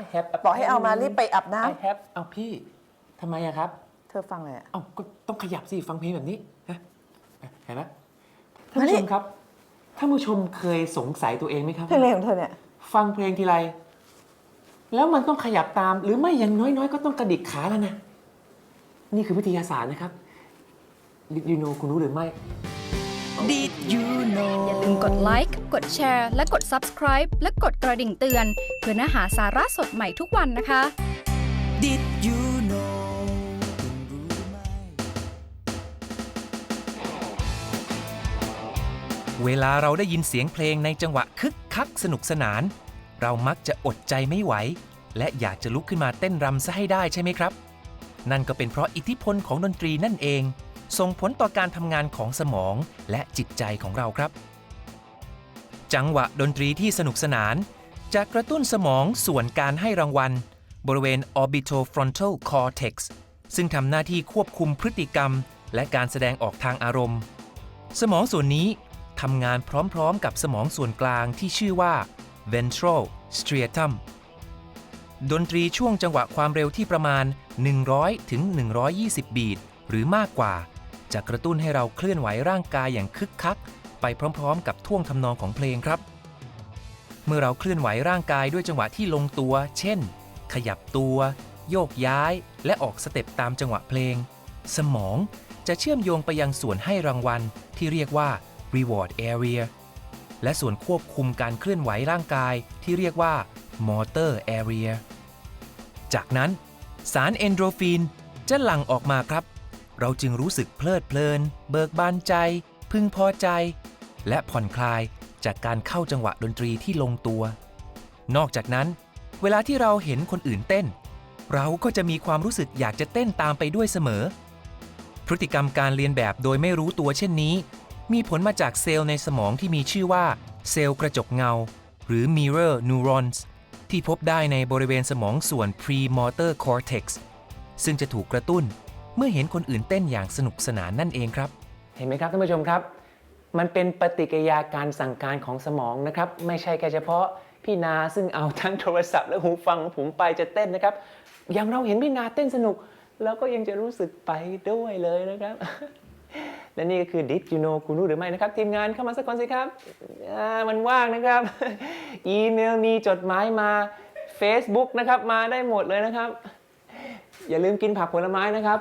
I have a บอกให้เอามารีบไปอาบน้ I have เอาพี่ทำไมอะครับำเธอฟังเลยอะ เอาก็ต้องขยับสิ ฟังเพลงแบบนี้นะเห็นไหมท่านมานี่ผู้ชมครับ ท่านผู้ชมเคยสงสัยตัวเองไหมครับ เพลงอะไรของเธอเนี่ย ฟังเพลงทีไร แล้วมันต้องขยับตาม หรือไม่อย่างน้อยๆ ก็ต้องกระดิกขาแล้วนะ นี่คือวิทยาศาสตร์นะครับยูโนคุณรู้หรือไม่ Did you know อย่าลืมกดไลค์ กดแชร์ และกด Subscribe และกดกระดิ่งเตือน เพื่อเนื้อหาสาระสดใหม่ทุกวันนะคะ Did you know คุณรู้ไหม เวลาเราได้ยินเสียงเพลงในจังหวะคึกคักสนุกสนาน เรามักจะอดใจไม่ไหว และอยากจะลุกขึ้นมาเต้นรำซะให้ได้ใช่ไหมครับ นั่นก็เป็นเพราะอิทธิพลของดนตรีนั่นเอง ส่งผลต่อการทำงานของสมองและจิตใจของเราครับ จังหวะดนตรีที่สนุกสนาน จะกระตุ้นสมองส่วนการให้รางวัล บริเวณ orbitofrontal cortex ซึ่งทำหน้าที่ควบคุมพฤติกรรม และการแสดงออกทางอารมณ์ สมองส่วนนี้ทำงานพร้อมๆ กับสมองส่วนกลางที่ชื่อว่า ventral striatum ดนตรีช่วงจังหวะความเร็วที่ประมาณ 100 ถึง 120 บีท หรือมากกว่า จะกระตุ้นให้เราเคลื่อนไหวร่างกายอย่างคึกคัก ไปพร้อมๆ กับท่วงทำนองของเพลงครับ เมื่อเราเคลื่อนไหวร่างกายด้วยจังหวะที่ลงตัว เช่น ขยับตัว โยกย้าย และออกสเต็ปตามจังหวะเพลง สมองจะเชื่อมโยงไปยังส่วนให้รางวัลที่เรียกว่า reward area และส่วนควบคุมการเคลื่อนไหวร่างกายที่เรียกว่า motor area จากนั้น สารเอนโดรฟินจะหลั่งออกมาครับ เราจึงรู้สึกเพลิดเพลิน เบิกบานใจ พึงพอใจ และผ่อนคลายจากการเข้าจังหวะดนตรีที่ลงตัว นอกจากนั้น เวลาที่เราเห็นคนอื่นเต้น เราก็จะมีความรู้สึกอยากจะเต้นตามไปด้วยเสมอ พฤติกรรมการเรียนแบบโดยไม่รู้ตัวเช่นนี้ มีผลมาจากเซลล์ในสมองที่มีชื่อว่าเซลล์กระจกเงา หรือ mirror neurons ที่พบได้ในบริเวณสมองส่วน premotor cortex ซึ่งจะถูกกระตุ้น เมื่อเห็นคนอื่นเต้นอย่างสนุกสนานนั่นเองครับ เห็นไหมครับท่านผู้ชมครับ มันเป็นปฏิกิริยาการสั่งการของสมองนะครับ ไม่ใช่แค่เฉพาะพี่นาซึ่งเอาทั้งโทรศัพท์และหูฟังของผมไปจะเต้นนะครับอย่างเราเห็นพี่นาเต้นสนุกเราก็ยังจะรู้สึกไปด้วยเลยนะครับ และนี่ก็คือ Did you know คุณรู้หรือไม่นะครับ ทีมงานเข้ามาสักคนสิครับมันว่างนะครับ อีเมลมีจดหมายมา Facebook นะครับ มาได้หมดเลยนะครับ อย่าลืมกินผักผลไม้นะครับ